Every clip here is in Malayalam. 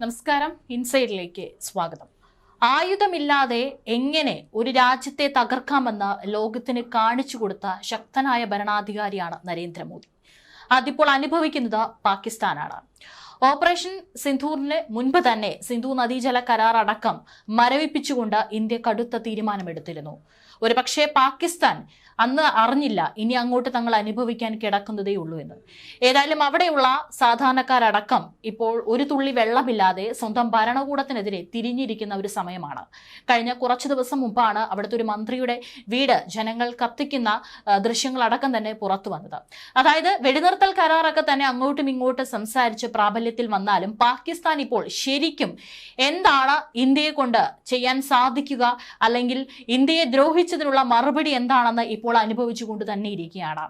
നമസ്കാരം. ഇൻസൈഡിലേക്ക് സ്വാഗതം. ആയുധമില്ലാതെ എങ്ങനെ ഒരു രാജ്യത്തെ തകർക്കാമെന്ന് ലോകത്തിന് കാണിച്ചു കൊടുത്ത ശക്തനായ ഭരണാധികാരിയാണ് നരേന്ദ്രമോദി. അതിപ്പോൾ അനുഭവിക്കുന്നത് പാകിസ്ഥാനാണ്. ഓപ്പറേഷൻ സിന്ധൂറിന് മുൻപ് തന്നെ സിന്ധു നദീജല കരാർ അടക്കം മരവിപ്പിച്ചുകൊണ്ട് ഇന്ത്യ കടുത്ത തീരുമാനമെടുത്തിരുന്നു. ഒരുപക്ഷെ പാകിസ്ഥാൻ അന്ന് അറിഞ്ഞില്ല ഇനി അങ്ങോട്ട് തങ്ങൾ അനുഭവിക്കാൻ കിടക്കുന്നതേ ഉള്ളൂ എന്ന്. ഏതായാലും അവിടെയുള്ള സാധാരണക്കാരടക്കം ഇപ്പോൾ ഒരു തുള്ളി വെള്ളമില്ലാതെ സ്വന്തം ഭരണകൂടത്തിനെതിരെ തിരിഞ്ഞിരിക്കുന്ന ഒരു സമയമാണ്. കഴിഞ്ഞ കുറച്ച് ദിവസം മുമ്പാണ് അവിടുത്തെ ഒരു മന്ത്രിയുടെ വീട് ജനങ്ങൾ കത്തിക്കുന്ന ദൃശ്യങ്ങളടക്കം തന്നെ പുറത്തു വന്നത്. അതായത് വെടിനിർത്തൽ കരാറൊക്കെ തന്നെ അങ്ങോട്ടും ഇങ്ങോട്ടും സംസാരിച്ച് പ്രാബല്യത്തിൽ വന്നാലും പാകിസ്ഥാൻ ഇപ്പോൾ ശരിക്കും എന്താണ് ഇന്ത്യയെ കൊണ്ട് ചെയ്യാൻ സാധിക്കുക അല്ലെങ്കിൽ ഇന്ത്യയെ ദ്രോഹിച്ചതിനുള്ള മറുപടി എന്താണെന്ന് ഇപ്പോൾ അനുഭവിച്ചുകൊണ്ട് തന്നെ ഇരിക്കുകയാണ്.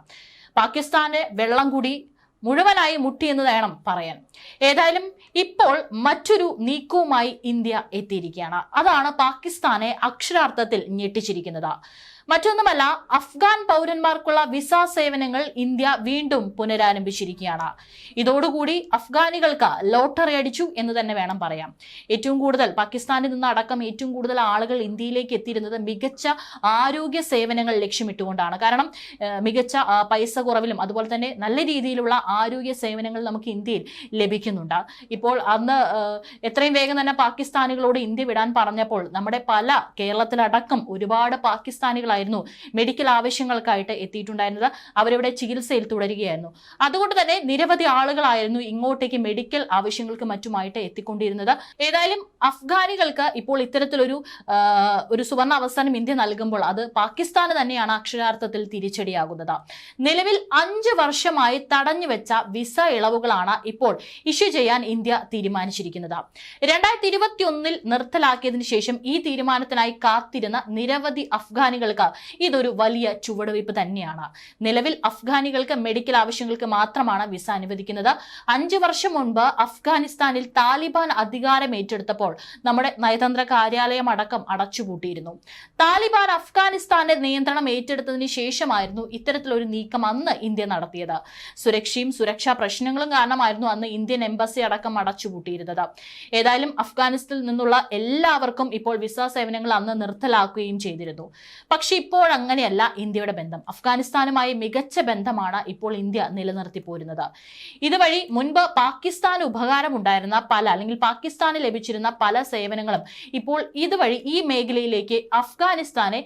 പാകിസ്ഥാന് വെള്ളം കൂടി മുഴുവനായി മുട്ടി എന്ന് വേണം പറയാൻ. ഏതായാലും ഇപ്പോൾ മറ്റൊരു നീക്കവുമായി ഇന്ത്യ എത്തിയിരിക്കുകയാണ്. അതാണ് പാകിസ്ഥാനെ അക്ഷരാർത്ഥത്തിൽ ഞെട്ടിച്ചിരിക്കുന്നത്. മറ്റൊന്നുമല്ല അഫ്ഗാൻ പൗരന്മാർക്കുള്ള വിസ സേവനങ്ങൾ ഇന്ത്യ വീണ്ടും പുനരാരംഭിച്ചിരിക്കുകയാണ്. ഇതോടുകൂടി അഫ്ഗാനികൾക്ക് ലോട്ടറി അടിച്ചു എന്ന് തന്നെ വേണം പറയാം. ഏറ്റവും കൂടുതൽ പാകിസ്ഥാനിൽ നിന്ന് അടക്കം ഏറ്റവും കൂടുതൽ ആളുകൾ ഇന്ത്യയിലേക്ക് എത്തിയിരുന്നത് മികച്ച ആരോഗ്യ സേവനങ്ങൾ ലക്ഷ്യമിട്ടുകൊണ്ടാണ്. കാരണം മികച്ച പൈസ കുറവിലും അതുപോലെ തന്നെ നല്ല രീതിയിലുള്ള ആരോഗ്യ സേവനങ്ങൾ നമുക്ക് ഇന്ത്യയിൽ ലഭിക്കുന്നുണ്ട്. ഇപ്പോൾ അന്ന് എത്രയും വേഗം തന്നെ പാകിസ്ഥാനികളോട് ഇന്ത്യ വിടാൻ പറഞ്ഞപ്പോൾ നമ്മുടെ പല കേരളത്തിലടക്കം ഒരുപാട് പാകിസ്ഥാനികളായിരുന്നു മെഡിക്കൽ ആവശ്യങ്ങൾക്കായിട്ട് എത്തിയിട്ടുണ്ടായിരുന്നത്. അവരവിടെ ചികിത്സയിൽ തുടരുകയായിരുന്നു. അതുകൊണ്ട് തന്നെ നിരവധി ആളുകളായിരുന്നു ഇങ്ങോട്ടേക്ക് മെഡിക്കൽ ആവശ്യങ്ങൾക്ക് മറ്റുമായിട്ട് എത്തിക്കൊണ്ടിരുന്നത്. ഏതായാലും അഫ്ഗാനികൾക്ക് ഇപ്പോൾ ഇത്തരത്തിലൊരു ഒരു സുവർണ അവസാനം ഇന്ത്യ നൽകുമ്പോൾ അത് പാകിസ്ഥാന് തന്നെയാണ് അക്ഷരാർത്ഥത്തിൽ തിരിച്ചടിയാകുന്നത്. നിലവിൽ അഞ്ച് വർഷമായി തടഞ്ഞു വെച്ച വിസ ഇളവുകളാണ് ഇപ്പോൾ ഇഷ്യൂ ചെയ്യാൻ ഇന്ത്യ തീരുമാനിച്ചിരിക്കുന്നത്. രണ്ടായിരത്തി ഇരുപത്തി ഒന്നിൽ നിർത്തലാക്കിയതിനു ശേഷം ഈ തീരുമാനത്തിനായി കാത്തിരുന്ന നിരവധി അഫ്ഗാനികൾക്ക് ഇതൊരു വലിയ ചുവടുവയ്പ് തന്നെയാണ്. നിലവിൽ അഫ്ഗാനികൾക്ക് മെഡിക്കൽ ആവശ്യങ്ങൾക്ക് മാത്രമാണ് വിസ അനുവദിക്കുന്നത്. അഞ്ചു വർഷം മുൻപ് അഫ്ഗാനിസ്ഥാനിൽ താലിബാൻ അധികാരം ഏറ്റെടുത്തപ്പോൾ നമ്മുടെ നയതന്ത്ര കാര്യാലയം അടക്കം അടച്ചുപൂട്ടിയിരുന്നു. താലിബാൻ അഫ്ഗാനിസ്ഥാന്റെ നിയന്ത്രണം ഏറ്റെടുത്തതിന് ശേഷമായിരുന്നു ഇത്തരത്തിലൊരു നീക്കം അന്ന് ഇന്ത്യ നടത്തിയത്. സുരക്ഷയും സുരക്ഷാ പ്രശ്നങ്ങളും കാരണമായിരുന്നു അന്ന് ഇന്ത്യൻ എംബസി അടക്കം അടച്ചുപൂട്ടിയിരുന്നത്. ഏതായാലും അഫ്ഗാനിസ്ഥാനിൽ നിന്നുള്ള എല്ലാവർക്കും ഇപ്പോൾ വിസ സേവനങ്ങൾ അന്ന് നിർത്തലാക്കുകയും ചെയ്തിരുന്നു. പക്ഷെ ഇപ്പോൾ അങ്ങനെയല്ല ഇന്ത്യയുടെ ബന്ധം. അഫ്ഗാനിസ്ഥാനുമായി മികച്ച ബന്ധമാണ് ഇപ്പോൾ ഇന്ത്യ നിലനിർത്തി പോരുന്നത്. ഇതുവഴി മുൻപ് പാകിസ്ഥാന് ഉപകാരമുണ്ടായിരുന്ന പല അല്ലെങ്കിൽ പാകിസ്ഥാന് ലഭിച്ചിരുന്ന പല സേവനങ്ങളും ഇപ്പോൾ ഇതുവഴി ഈ മേഖലയിലേക്ക് അഫ്ഗാനിസ്ഥാനെ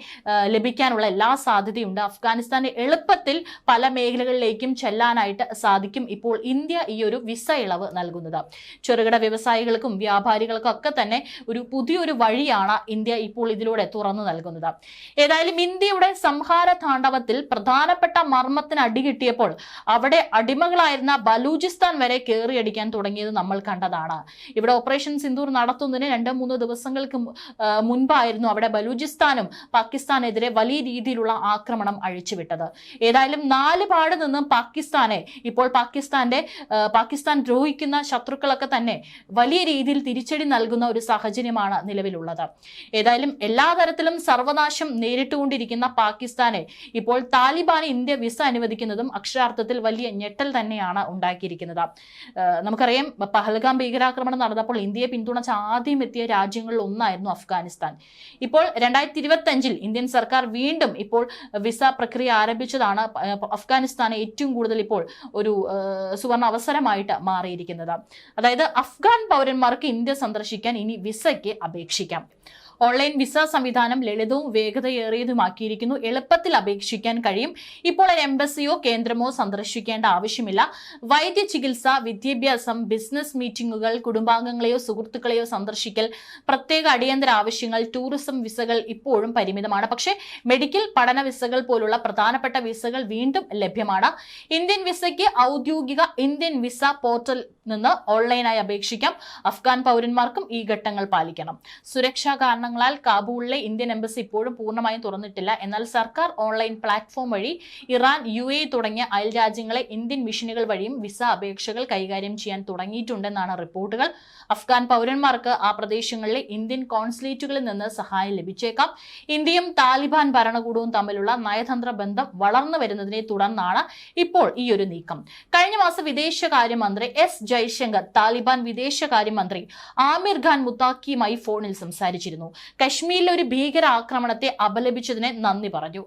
ലഭിക്കാനുള്ള എല്ലാ സാധ്യതയുണ്ട്. അഫ്ഗാനിസ്ഥാന് എളുപ്പത്തിൽ പല മേഖലകളിലേക്കും ചെല്ലാനായിട്ട് സാധിക്കും ഇപ്പോൾ ഇന്ത്യ ഈ ഒരു വിസ ഇളവ് നൽകുന്നത്. ചെറുകിട വ്യവസായികൾക്കും വ്യാപാരികൾക്കും ഒക്കെ തന്നെ ഒരു പുതിയൊരു വഴിയാണ് ഇന്ത്യ ഇപ്പോൾ ഇതിലൂടെ തുറന്നു നൽകുന്നത്. ഏതായാലും ഇന്ത്യയുടെ സംഹാര താണ്ഡവത്തിൽ പ്രധാനപ്പെട്ട മർമ്മത്തിന് അടികിട്ടിയപ്പോൾ അവിടെ അടിമകളായിരുന്ന ബലൂചിസ്ഥാൻ വരെ കയറിയടിക്കാൻ തുടങ്ങിയത് നമ്മൾ കണ്ടതാണ്. ഇവിടെ ഓപ്പറേഷൻ സിന്ദൂർ നടത്തുന്നതിന് രണ്ട് മൂന്ന് ദിവസങ്ങൾക്ക് മുൻപായിരുന്നു അവിടെ ബലൂചിസ്ഥാനും പാകിസ്ഥാനെതിരെ വലിയ രീതിയിലുള്ള ആക്രമണം അഴിച്ചുവിട്ടത്. ഏതായാലും നാല് പാട് നിന്നും പാകിസ്ഥാനെ ഇപ്പോൾ പാകിസ്ഥാന്റെ പാകിസ്ഥാൻ ദ്രോഹിക്കുന്ന ശത്രുക്കളൊക്കെ തന്നെ വലിയ രീതിയിൽ തിരിച്ചടി നൽകുന്ന ഒരു സാഹചര്യമാണ് നിലവിലുള്ളത്. ഏതായാലും എല്ലാ തരത്തിലും സർവനാശം നേരിട്ടുകൊണ്ടിരിക്കുന്ന പാകിസ്ഥാനെ. ഇപ്പോൾ താലിബാന് ഇന്ത്യ വിസ അനുവദിക്കുന്നതും അക്ഷരാർത്ഥത്തിൽ വലിയ ഞെട്ടൽ തന്നെയാണ് ഉണ്ടാക്കിയിരിക്കുന്നത്. നമുക്കറിയാം പഹൽഗാം ഭീകരാക്രമണം നടന്നപ്പോൾ ഇന്ത്യയെ പിന്തുണച്ച ആദ്യം എത്തിയ രാജ്യങ്ങളിൽ ഒന്നായിരുന്നു അഫ്ഗാനിസ്ഥാൻ. ഇപ്പോൾ രണ്ടായിരത്തി ഇരുപത്തി അഞ്ചിൽ ഇന്ത്യൻ സർക്കാർ വീണ്ടും ഇപ്പോൾ വിസ പ്രക്രിയ ആരംഭിച്ചതാണ്. അഫ്ഗാനിസ്ഥാനെ ഏറ്റവും കൂടുതൽ ഇപ്പോൾ ഒരു സുവർണ അവസരമായിട്ട് മാറിയിരിക്കുന്നത്. അതായത് അഫ്ഗാൻ പൗരന്മാർക്ക് ഇന്ത്യ സന്ദർശിക്കാൻ ഇനി വിസയ്ക്ക് അപേക്ഷിക്കാം. ഓൺലൈൻ വിസ സംവിധാനം ലളിതവും വേഗതയേറിയതുമാക്കിയിരിക്കുന്നു. എളുപ്പത്തിൽ അപേക്ഷിക്കാൻ കഴിയും. ഇപ്പോൾ ഒരു എംബസിയോ കേന്ദ്രമോ സന്ദർശിക്കേണ്ട ആവശ്യമില്ല. വൈദ്യ ചികിത്സ വിദ്യാഭ്യാസം ബിസിനസ് മീറ്റിംഗുകൾ കുടുംബാംഗങ്ങളെയോ സുഹൃത്തുക്കളെയോ സന്ദർശിക്കൽ പ്രത്യേക അടിയന്തര ആവശ്യങ്ങൾ ടൂറിസം വിസകൾ ഇപ്പോഴും പരിമിതമാണ്. പക്ഷേ മെഡിക്കൽ പഠന വിസകൾ പോലുള്ള പ്രധാനപ്പെട്ട വിസകൾ വീണ്ടും ലഭ്യമാണ്. ഇന്ത്യൻ വിസയ്ക്ക് ഔദ്യോഗിക ഇന്ത്യൻ വിസ പോർട്ടൽ നിന്ന് ഓൺലൈനായി അപേക്ഷിക്കാം. അഫ്ഗാൻ പൗരന്മാർക്കും ഈ ഘട്ടങ്ങൾ പാലിക്കണം. സുരക്ഷാ കാരണങ്ങൾ കാരണങ്ങളാൽ കാബൂളിലെ ഇന്ത്യൻ എംബസി ഇപ്പോഴും പൂർണമായും തുറന്നിട്ടില്ല. എന്നാൽ സർക്കാർ ഓൺലൈൻ പ്ലാറ്റ്ഫോം വഴി ഇറാൻ യു എ തുടങ്ങിയ അയൽ രാജ്യങ്ങളെ ഇന്ത്യൻ മിഷനുകൾ വഴിയും വിസ അപേക്ഷകൾ കൈകാര്യം ചെയ്യാൻ തുടങ്ങിയിട്ടുണ്ടെന്നാണ് റിപ്പോർട്ടുകൾ. അഫ്ഗാൻ പൗരന്മാർക്ക് ആ പ്രദേശങ്ങളിലെ ഇന്ത്യൻ കോൺസുലേറ്റുകളിൽ നിന്ന് സഹായം ലഭിച്ചേക്കാം. ഇന്ത്യയും താലിബാൻ ഭരണകൂടവും തമ്മിലുള്ള നയതന്ത്ര ബന്ധം വളർന്നു വരുന്നതിനെ തുടർന്നാണ് ഇപ്പോൾ ഈ ഒരു നീക്കം. കഴിഞ്ഞ മാസം വിദേശകാര്യമന്ത്രി എസ് ജയശങ്കർ താലിബാൻ വിദേശകാര്യമന്ത്രി ആമിർ ഖാൻ മുത്താക്കിയുമായി ഫോണിൽ സംസാരിച്ചിരുന്നു. കശ്മീരിലെ ഒരു ഭീകര ആക്രമണത്തെ അപലപിച്ചതിന് നന്ദി പറഞ്ഞു.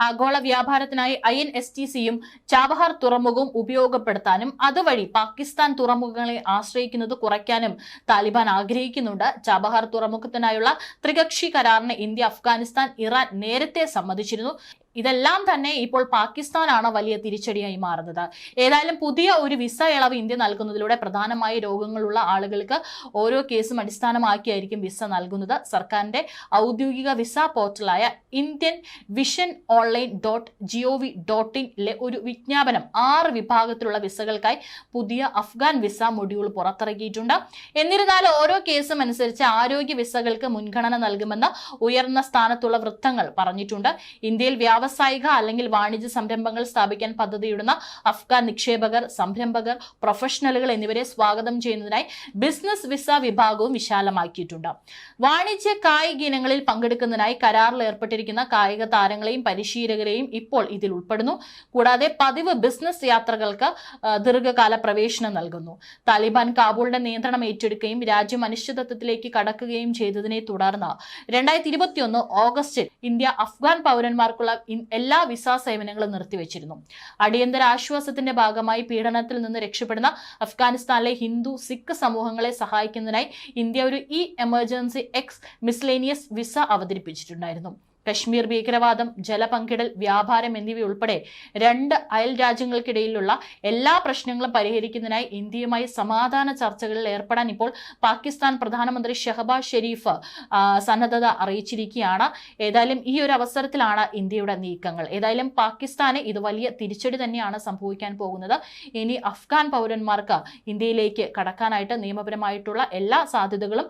ആഗോള വ്യാപാരത്തിനായി ഐ എൻ എസ് ടി സിയും ചാബഹാർ തുറമുഖവും ഉപയോഗപ്പെടുത്താനും അതുവഴി പാകിസ്ഥാൻ തുറമുഖങ്ങളെ ആശ്രയിക്കുന്നത് കുറയ്ക്കാനും താലിബാൻ ആഗ്രഹിക്കുന്നുണ്ട്. ചാബഹാർ തുറമുഖത്തിനായുള്ള ത്രികക്ഷി കരാറിന് ഇന്ത്യ അഫ്ഗാനിസ്ഥാൻ ഇറാൻ നേരത്തെ സമ്മതിച്ചിരുന്നു. ഇതെല്ലാം തന്നെ ഇപ്പോൾ പാകിസ്ഥാനാണ് വലിയ തിരിച്ചടിയായി മാറുന്നത്. ഏതായാലും പുതിയ ഒരു വിസ ഇളവ് ഇന്ത്യ നൽകുന്നതിലൂടെ പ്രധാനമായി രോഗങ്ങളുള്ള ആളുകൾക്ക് ഓരോ കേസും അടിസ്ഥാനമാക്കിയായിരിക്കും വിസ നൽകുന്നത്. സർക്കാരിന്റെ ഔദ്യോഗിക visa പോർട്ടലായ Indian vision online dot G O V dot ഇനിലെ ഒരു വിജ്ഞാപനം ആറ് വിഭാഗത്തിലുള്ള വിസകൾക്കായി പുതിയ അഫ്ഗാൻ വിസ മൊഡ്യൂൾ പുറത്തിറക്കിയിട്ടുണ്ട്. എന്നിരുന്നാലും ഓരോ കേസും അനുസരിച്ച് ആരോഗ്യ വിസകൾക്ക് മുൻഗണന നൽകുമെന്ന് ഉയർന്ന സ്ഥാനത്തുള്ള വൃത്തങ്ങൾ പറഞ്ഞിട്ടുണ്ട്. ഇന്ത്യയിൽ വ്യാവസായിക അല്ലെങ്കിൽ വാണിജ്യ സംരംഭങ്ങൾ സ്ഥാപിക്കാൻ പദ്ധതിയിടുന്ന അഫ്ഗാൻ നിക്ഷേപകർ സംരംഭകർ പ്രൊഫഷണലുകൾ എന്നിവരെ സ്വാഗതം ചെയ്യുന്നതിനായി ബിസിനസ് വിസ വിഭാഗവും വിശാലമാക്കിയിട്ടുണ്ട്. വാണിജ്യ കായിക ഇനങ്ങളിൽ പങ്കെടുക്കുന്നതിനായി കരാറിൽ ഏർപ്പെട്ടിരിക്കുന്ന കായിക താരങ്ങളെയും പരിശീലകരെയും ഇപ്പോൾ ഇതിൽ ഉൾപ്പെടുന്നു. കൂടാതെ പതിവ് ബിസിനസ് യാത്രകൾക്ക് ദീർഘകാല പ്രവേശനം നൽകുന്നു. താലിബാൻ കാബൂളിന്റെ നിയന്ത്രണം ഏറ്റെടുക്കുകയും രാജ്യം അനിശ്ചിതത്വത്തിലേക്ക് കടക്കുകയും ചെയ്തതിനെ തുടർന്ന് രണ്ടായിരത്തി ഇരുപത്തിയൊന്ന് ഓഗസ്റ്റിൽ ഇന്ത്യ അഫ്ഗാൻ പൗരന്മാർക്കുള്ള എല്ലാ വിസ സേവനങ്ങളും നിർത്തിവെച്ചിരുന്നു. അടിയന്തര ആശ്വാസത്തിന്റെ ഭാഗമായി പീഡനത്തിൽ നിന്ന് രക്ഷപ്പെടുന്ന അഫ്ഗാനിസ്ഥാനിലെ ഹിന്ദു സിഖ് സമൂഹങ്ങളെ സഹായിക്കുന്നതിനായി ഇന്ത്യ ഒരു E emergency X miscellaneous visa അവതരിപ്പിച്ചിട്ടുണ്ടായിരുന്നു. Kashmir ഭീകരവാദം ജലപങ്കിടൽ വ്യാപാരം എന്നിവയുൾപ്പെടെ രണ്ട് അയൽ രാജ്യങ്ങൾക്കിടയിലുള്ള എല്ലാ പ്രശ്നങ്ങളും പരിഹരിക്കുന്നതിനായി ഇന്ത്യയുമായി സമാധാന ചർച്ചകളിൽ ഏർപ്പെടാൻ ഇപ്പോൾ പാകിസ്ഥാൻ പ്രധാനമന്ത്രി ഷഹബാസ് ഷെരീഫ് സന്നദ്ധത അറിയിച്ചിരിക്കുകയാണ്. ഏതായാലും ഈ ഒരു അവസരത്തിലാണ് ഇന്ത്യയുടെ നീക്കങ്ങൾ. ഏതായാലും പാകിസ്ഥാന് ഇത് വലിയ തിരിച്ചടി തന്നെയാണ് സംഭവിക്കാൻ പോകുന്നത്. ഇനി അഫ്ഗാൻ പൗരന്മാർക്ക് ഇന്ത്യയിലേക്ക് കടക്കാനായിട്ട് നിയമപരമായിട്ടുള്ള എല്ലാ സാധ്യതകളും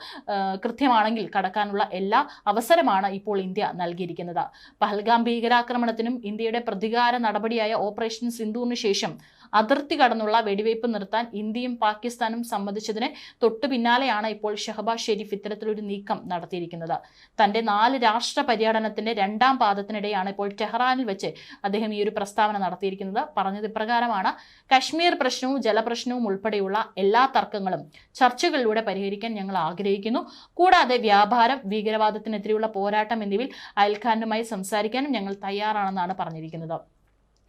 കൃത്യമാണെങ്കിൽ കടക്കാനുള്ള എല്ലാ അവസരമാണ് ഇപ്പോൾ ഇന്ത്യ നൽകിയിരിക്കുന്നത് പഹൽഗാം ഭീകരാക്രമണത്തിനും ഇന്ത്യയുടെ പ്രതികാര നടപടിയായ ഓപ്പറേഷൻ സിന്ധുവിന് ശേഷം അതിർത്തി കടന്നുള്ള വെടിവയ്പ് നിർത്താൻ ഇന്ത്യയും പാകിസ്ഥാനും സമ്മതിച്ചതിന് തൊട്ടു പിന്നാലെയാണ് ഇപ്പോൾ ഷഹബാസ് ഷെരീഫ് ഇത്തരത്തിലൊരു നീക്കം നടത്തിയിരിക്കുന്നത്. തന്റെ നാല് രാഷ്ട്ര പര്യടനത്തിന്റെ രണ്ടാം പാദത്തിനിടെയാണ് ഇപ്പോൾ ടെഹ്റാനിൽ വെച്ച് അദ്ദേഹം ഈ ഒരു പ്രസ്താവന നടത്തിയിരിക്കുന്നത്. പറഞ്ഞത് ഇപ്രകാരമാണ്. കശ്മീർ പ്രശ്നവും ജലപ്രശ്നവും ഉൾപ്പെടെയുള്ള എല്ലാ തർക്കങ്ങളും ചർച്ചകളിലൂടെ പരിഹരിക്കാൻ ഞങ്ങൾ ആഗ്രഹിക്കുന്നു. കൂടാതെ വ്യാപാരം ഭീകരവാദത്തിനെതിരെയുള്ള പോരാട്ടം എന്നിവയിൽ അയൽഖാനുമായി സംസാരിക്കാനും ഞങ്ങൾ തയ്യാറാണെന്നാണ് പറഞ്ഞിരിക്കുന്നത്.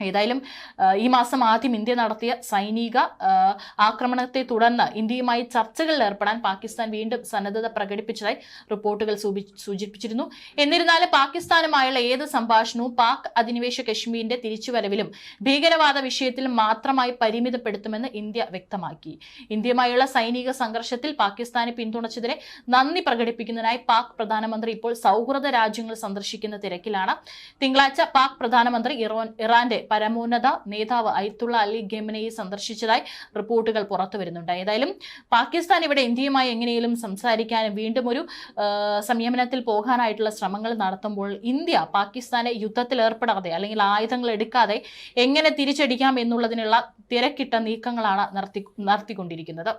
ഏതായാലും ഈ മാസം ആദ്യം ഇന്ത്യ നടത്തിയ സൈനിക ആക്രമണത്തെ തുടർന്ന് ഇന്ത്യയുമായി ചർച്ചകളിൽ ഏർപ്പെടാൻ പാകിസ്ഥാൻ വീണ്ടും സന്നദ്ധത പ്രകടിപ്പിച്ചതായി റിപ്പോർട്ടുകൾ സൂചിപ്പിച്ചിരുന്നു. എന്നിരുന്നാലും പാകിസ്ഥാനുമായുള്ള ഏത് സംഭാഷണവും പാക് അധിനിവേശ കശ്മീരിന്റെ തിരിച്ചുവരവിലും ഭീകരവാദ വിഷയത്തിൽ മാത്രമായി പരിമിതപ്പെടുത്തുമെന്ന് ഇന്ത്യ വ്യക്തമാക്കി. ഇന്ത്യയുമായുള്ള സൈനിക സംഘർഷത്തിൽ പാകിസ്ഥാനെ പിന്തുണച്ചതിനെ നന്ദി പ്രകടിപ്പിക്കുന്നതിനായി പാക് പ്രധാനമന്ത്രി ഇപ്പോൾ സൗഹൃദ രാജ്യങ്ങൾ സന്ദർശിക്കുന്ന തിരക്കിലാണ്. തിങ്കളാഴ്ച പാക് പ്രധാനമന്ത്രി ഇറാന്റെ പരമോന്നത നേതാവ് അയത്തുള്ള അലി ഖെമനയെ സന്ദർശിച്ചതായി റിപ്പോർട്ടുകൾ പുറത്തു വരുന്നുണ്ട്. ഏതായാലും പാകിസ്ഥാൻ ഇവിടെ ഇന്ത്യയുമായി എങ്ങനെയും സംസാരിക്കാനും വീണ്ടും ഒരു സംയമനത്തിൽ പോകാനായിട്ടുള്ള ശ്രമങ്ങൾ നടത്തുമ്പോൾ ഇന്ത്യ പാകിസ്ഥാനെ യുദ്ധത്തിൽ ഏർപ്പെടാതെ അല്ലെങ്കിൽ ആയുധങ്ങൾ എടുക്കാതെ എങ്ങനെ തിരിച്ചടിക്കാം എന്നുള്ളതിനുള്ള തിരക്കിട്ട നീക്കങ്ങളാണ് നടത്തി നടത്തിക്കൊണ്ടിരിക്കുന്നത്.